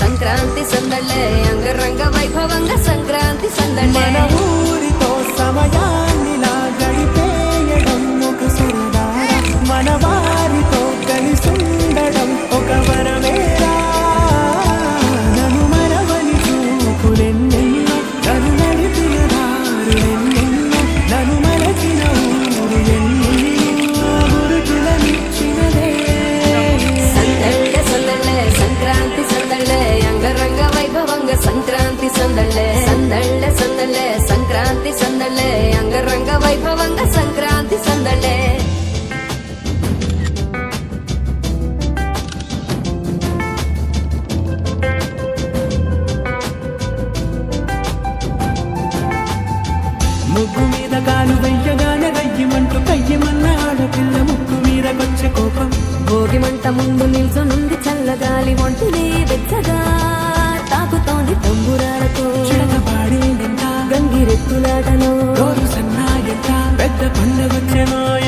సంక్రాంతి సందళ్ళ అంగరంగ వైభవంగ సంక్రాంతి సందళ్ళ ఊరితో సమయాన్ని నా గడిపేయడం ఒక సరదారా. మన ముగ్గు మీద కాలు వెయ్యగానే రయ్యమంటూ కయ్యమన్న ఆడపిల్ల ముక్కు మీద కొచ్చే కోపం. భోగి మంట ముందు నిల్చొనుంది చల్లగాలి ఒంటిని వెచ్చగా తాకుతోంది తంబురాలతో. చిడక పాడేంత గంగిరెత్తులాటలో. రోజు సన్నాయంత పెద్ద పండగొచ్చెనో అంటూ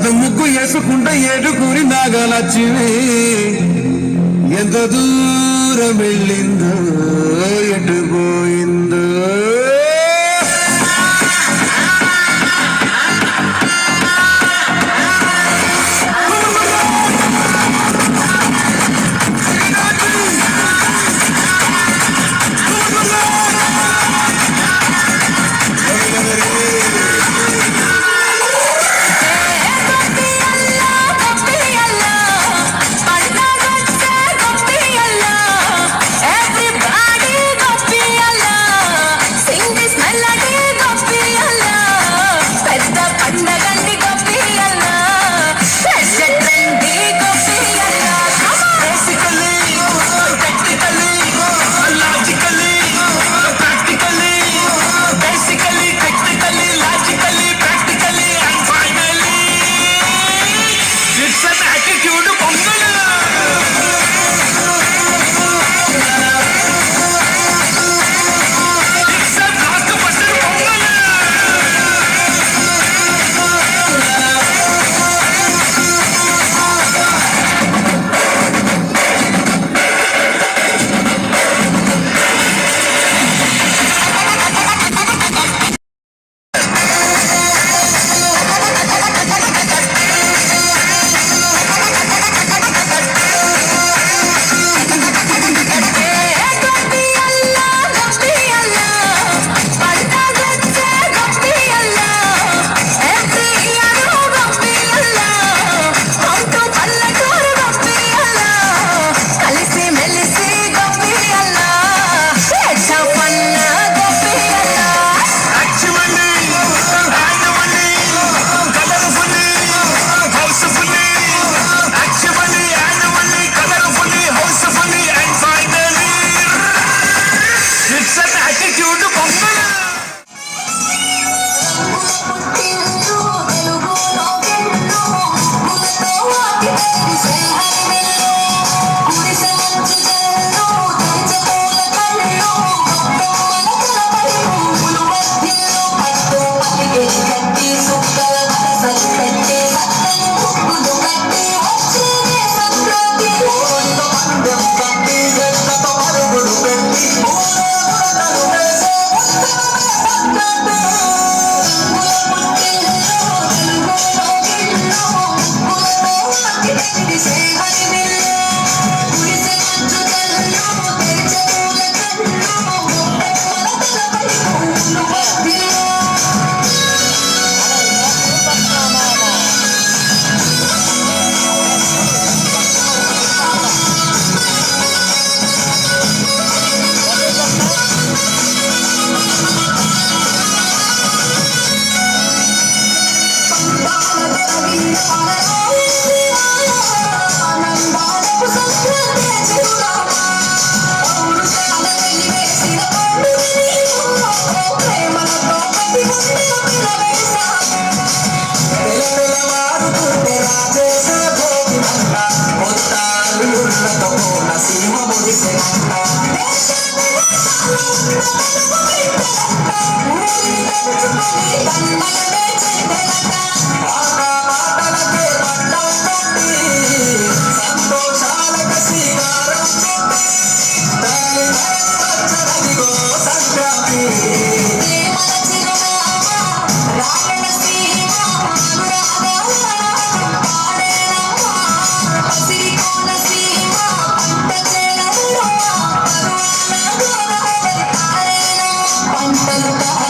పెద్ద ముగ్గు వేసుకుంటే ఏడుకుని నాగలచ్చివి ఎంత దూరం వెళ్ళిందో ఎటు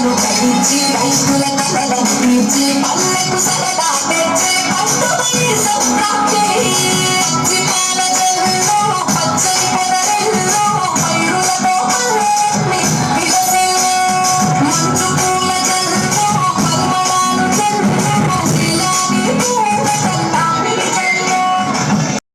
I Thank you.